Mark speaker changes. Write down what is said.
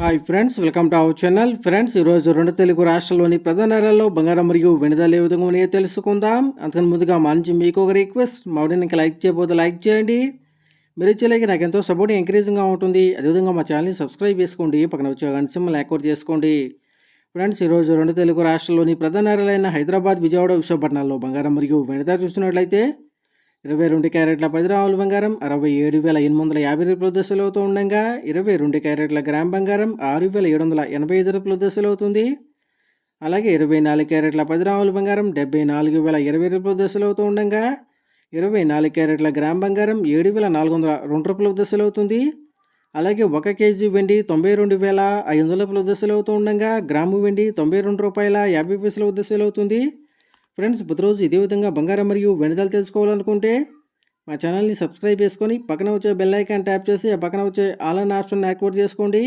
Speaker 1: Hi friends welcome to our channel friends ఈరోజు రెండు తెలుగు రాష్ట్రాల్లోని ప్రధాన నగరాల్లో బంగారం మరియు వెనుదల ఏ విధంగా ఉన్నాయో తెలుసుకుందాం. అంతకని ముందుగా మా నుంచి మీకు ఒక రిక్వెస్ట్ మా వీడియోని ఇంకా లైక్ చేయబోతే లైక్ చేయండి. మీరు ఇచ్చేలాగే నాకు ఎంతో సపోర్ట్ ఎంకరేజింగ్గా ఉంటుంది. అదేవిధంగా మా ఛానల్ని సబ్స్క్రైబ్ చేసుకోండి. పక్కన వచ్చే గంట సింబల్ యాక్టివేట్ చేసుకోండి. ఫ్రెండ్స్ ఈరోజు రెండు తెలుగు రాష్ట్రాల్లోని ప్రధాన నగరాలైన హైదరాబాద్ విజయవాడ విశాఖపట్నాల్లో బంగారం మరియు వెనుదల చూసినట్లయితే ఇరవై రెండు క్యారెట్ల పది రాముల బంగారం అరవై ఏడు వేల ఎనిమిది వందల యాభై రూపాయల దశలు అవుతూ ఉండగా. ఇరవై రెండు క్యారెట్ల గ్రామ్ బంగారం ఆరు వేల ఏడు వందల ఎనభై ఐదు రూపాయల దశలు అవుతుంది. అలాగే ఇరవై నాలుగు క్యారెట్ల పది రావుల బంగారం డెబ్బై నాలుగు వేల ఇరవై రూపాయల దశలు అవుతూ ఉండగా. ఇరవై నాలుగు క్యారెట్ల గ్రామ్ బంగారం ఏడు వేల నాలుగు వందల రెండు రూపాయల దశలు అవుతుంది. అలాగే ఒక కేజీ వెండి తొంభై రెండు వేల ఐదు వందల రూపాయల దశలు అవుతూ ఉండగా. గ్రాము వెండి తొంభై రెండు రూపాయల యాభై పైసల దశలు అవుతుంది. ఫ్రెండ్స్ ప్రతిరోజు ఇదే విధంగా బంగారం మరియు వెనుదలు తెలుసుకోవాలనుకుంటే మా ఛానల్ని సబ్స్క్రైబ్ చేసుకొని పక్కన వచ్చే బెల్ ఐకాన్ ట్యాప్ చేసి ఆ పక్కన వచ్చే ఆల్ అన్ ఆప్షన్ యాక్టివేట్ చేసుకోండి.